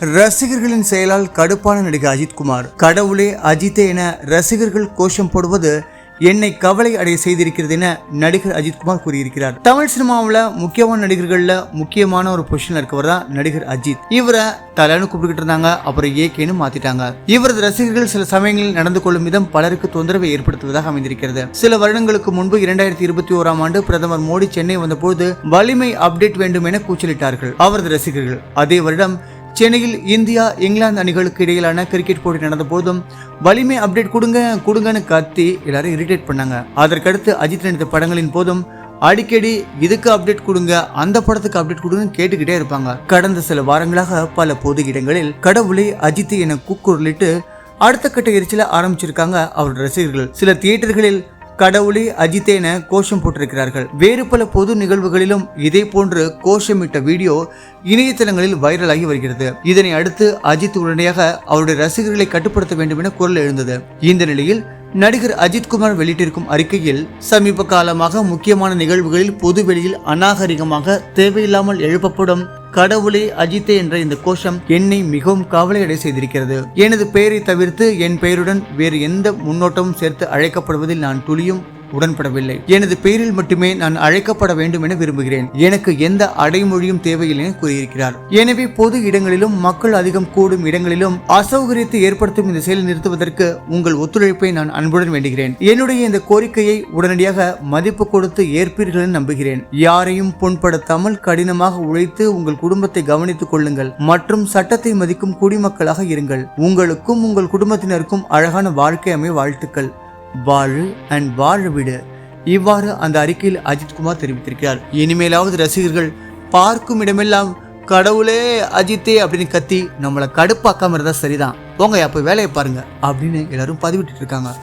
ரசிகர்களின் செயலால் கடுப்பான நடிகர் அஜித்குமார் கடவுளே அஜித்தே என ரசிகர்கள் கோஷம் போடுவது என்னை கவலை அடைய செய்திருக்கிறது என நடிகர் அஜித்குமார் கூறியிருக்கிறார். தமிழ் சினிமாவில் முக்கியமான நடிகர்களில் முக்கியமான ஒரு பொசிஷன்ல இருக்கவர் தான் நடிகர் அஜித். இவரை தலைன்னு கூப்பிட்டுக்கிட்டு இருந்தாங்க அப்புறம் ஏகேன்னு மாத்திட்டாங்க. இவரது ரசிகர்கள் சில சமயங்களில் நடந்து கொள்ளும் விதம் பலருக்கு தொந்தரவை ஏற்படுத்துவதாக அமைந்திருக்கிறது. சில வருடங்களுக்கு முன்பு இரண்டாயிரத்தி இருபத்தி ஓராம் ஆண்டு பிரதமர் மோடி சென்னை வந்தபோது வலிமை அப்டேட் வேண்டும் என கூச்சலிட்டார்கள். அவரது ரசிகர்கள் அதே வருடம் சென்னையில் இந்தியா இங்கிலாந்து அணிகளுக்கு இடையிலான கிரிக்கெட் போட்டி நடந்த போதும் வலிமை அப்டேட் கொடுங்க கொடுங்கன்னு கத்தி எல்லாரும் இரிட்டேட் பண்ணாங்க. அதற்கடுத்து அஜித் நடித்த படங்களின் போதும் அடிக்கடி இதுக்கு அப்டேட் கொடுங்க அந்த படத்துக்கு அப்டேட் கொடுங்க கேட்டுக்கிட்டே இருப்பாங்க. கடந்த சில வாரங்களாக பல பொது இடங்களில் கடவுளை அஜித் என கூக்குரலிட்டு அடுத்த கட்ட எரிச்சல ஆரம்பிச்சிருக்காங்க அவரோட ரசிகர்கள். சில தியேட்டர்களில் கடவுளே அஜித் என கோஷம் போட்டிருக்கிறார்கள். வேறு பல பொது நிகழ்வுகளிலும் இதே போன்று கோஷமிட்ட வீடியோ இணையதளங்களில் வைரலாகி வருகிறது. இதனை அடுத்து அஜித் உடனடியாக அவருடைய ரசிகர்களை கட்டுப்படுத்த வேண்டும் என குரல் எழுந்தது. இந்த நிலையில் நடிகர் அஜித்குமார் வெளியிட்டிருக்கும் அறிக்கையில் சமீப காலமாக முக்கியமான நிகழ்வுகளில் பொது வெளியில் அநாகரிகமாக தேவையில்லாமல் எழுப்பப்படும் கடவுளே அஜித்தே என்ற இந்த கோஷம் என்னை மிகவும் கவலையடை செய்திருக்கிறது. எனது பெயரை தவிர்த்து என் பெயருடன் வேறு எந்த முன்னோட்டமும் சேர்த்து அழைக்கப்படுவதில் நான் துளியும் உடன்படவில்லை. எனது பெயரில் மட்டுமே நான் அழைக்கப்பட வேண்டும் என விரும்புகிறேன். எனக்கு எந்த அடைமொழியும் தேவையில்லை என கூறியிருக்கிறார். எனவே பொது இடங்களிலும் மக்கள் அதிகம் கூடும் இடங்களிலும் அசௌகரியத்தை ஏற்படுத்தும் இந்த செயலை நிறுத்துவதற்கு உங்கள் ஒத்துழைப்பை நான் அன்புடன் வேண்டுகிறேன். என்னுடைய இந்த கோரிக்கையை உடனடியாக மதிப்பு கொடுத்து ஏற்பீர்கள் என நம்புகிறேன். யாரையும் புண்படுத்தாமல் கடினமாக உழைத்து உங்கள் குடும்பத்தை கவனித்துக் கொள்ளுங்கள். மற்றும் சட்டத்தை மதிக்கும் குடிமக்களாக இருங்கள். உங்களுக்கும் உங்கள் குடும்பத்தினருக்கும் அழகான வாழ்க்கை அமைய வாழ்த்துக்கள். வாழு அண்ட் வாழ விடு இவ்வாறு அந்த அறிக்கையில் அஜித்குமார் தெரிவித்திருக்கிறார். இனிமேலாவது ரசிகர்கள் பார்க்கும் இடமெல்லாம் கடவுளே அஜித்தே அப்படின்னு கத்தி நம்மளை கடுப்பாக்காம இருந்தா சரிதான். போங்க அப்போ வேலையை பாருங்க அப்படின்னு எல்லாரும் பதிவிட்டு இருக்காங்க.